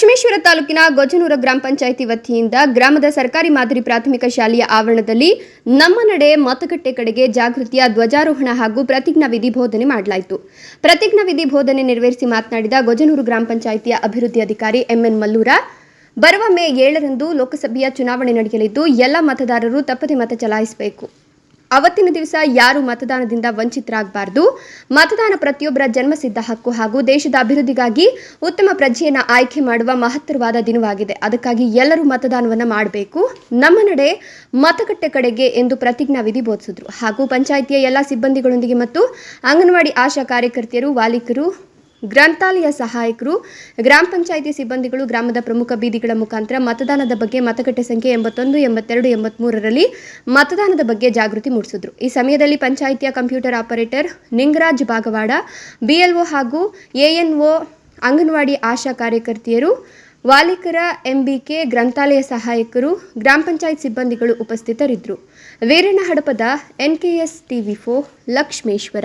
ಲಕ್ಷ್ಮೇಶ್ವರ ತಾಲೂಕಿನ ಗೊಜನೂರ ಗ್ರಾಮ ಪಂಚಾಯಿತಿ ವತಿಯಿಂದ ಗ್ರಾಮದ ಸರ್ಕಾರಿ ಮಾದರಿ ಪ್ರಾಥಮಿಕ ಶಾಲೆಯ ಆವರಣದಲ್ಲಿ ನಮ್ಮ ನಡೆ ಮತಗಟ್ಟೆ ಕಡೆಗೆ ಜಾಗೃತಿಯ ಧ್ವಜಾರೋಹಣ ಹಾಗೂ ಪ್ರತಿಜ್ಞಾ ವಿಧಿ ಬೋಧನೆ ಮಾಡಲಾಯಿತು. ಪ್ರತಿಜ್ಞಾ ವಿಧಿ ಬೋಧನೆ ನೆರವೇರಿಸಿ ಮಾತನಾಡಿದ ಗೊಜನೂರು ಗ್ರಾಮ ಪಂಚಾಯಿತಿಯ ಅಭಿವೃದ್ಧಿ ಅಧಿಕಾರಿ ಎಂಎನ್ ಮಲ್ಲೂರ, ಬರುವ ಮೇ ಏಳರಂದು ಲೋಕಸಭೆಯ ಚುನಾವಣೆ ನಡೆಯಲಿದ್ದು, ಎಲ್ಲ ಮತದಾರರು ತಪ್ಪದೆ ಮತ ಚಲಾಯಿಸಬೇಕು. ಅವತ್ತಿನ ದಿವಸ ಯಾರು ಮತದಾನದಿಂದ ವಂಚಿತರಾಗಬಾರದು? ಮತದಾನ ಪ್ರತಿಯೊಬ್ಬರ ಜನ್ಮಸಿದ್ಧ ಹಕ್ಕು ಹಾಗೂ ದೇಶದ ಅಭಿವೃದ್ಧಿಗಾಗಿ ಉತ್ತಮ ಪ್ರಜೆಯನ್ನು ಆಯ್ಕೆ ಮಾಡುವ ಮಹತ್ತರವಾದ ದಿನವಾಗಿದೆ. ಅದಕ್ಕಾಗಿ ಎಲ್ಲರೂ ಮತದಾನವನ್ನು ಮಾಡಬೇಕು. ನಮ್ಮ ನಡೆ ಮತಗಟ್ಟೆ ಕಡೆಗೆ ಎಂದು ಪ್ರತಿಜ್ಞಾ ವಿಧಿ ಬೋಧಿಸಿದ್ರು. ಹಾಗೂ ಪಂಚಾಯಿತಿಯ ಎಲ್ಲ ಸಿಬ್ಬಂದಿಗಳೊಂದಿಗೆ ಮತ್ತು ಅಂಗನವಾಡಿ ಆಶಾ ಕಾರ್ಯಕರ್ತೆಯರು, ವಾಲಿಕರು ಗ್ರಂಥಾಲಯ ಸಹಾಯಕರು, ಗ್ರಾಮ ಪಂಚಾಯಿತಿ ಸಿಬ್ಬಂದಿಗಳು, ಗ್ರಾಮದ ಪ್ರಮುಖ ಬೀದಿಗಳ ಮುಖಾಂತರ ಮತದಾನದ ಬಗ್ಗೆ ಮತಗಟ್ಟೆ ಸಂಖ್ಯೆ ಎಂಬತ್ತೊಂದು, ಎಂಬತ್ತೆರಡು, ಎಂಬತ್ಮೂರರಲ್ಲಿ ಮತದಾನದ ಬಗ್ಗೆ ಜಾಗೃತಿ ಮೂಡಿಸಿದ್ರು. ಈ ಸಮಯದಲ್ಲಿ ಪಂಚಾಯಿತಿಯ computer operator Ningaraj Bagawada, BLO ಹಾಗೂ ಎಎನ್ಒ ಅಂಗನವಾಡಿ ಆಶಾ ಕಾರ್ಯಕರ್ತೆಯರು, ವಾಲಿಕರ ಎಂಬಿಕೆ ಗ್ರಂಥಾಲಯ ಸಹಾಯಕರು, ಗ್ರಾಮ ಪಂಚಾಯತ್ ಸಿಬ್ಬಂದಿಗಳು ಉಪಸ್ಥಿತರಿದ್ದರು. ವೀರಣ್ಣ ಹಡಪದ ಎನ್ಕೆಎಸ್ ಟಿವಿ ಫೋ ಲಕ್ಷ್ಮೇಶ್ವರ.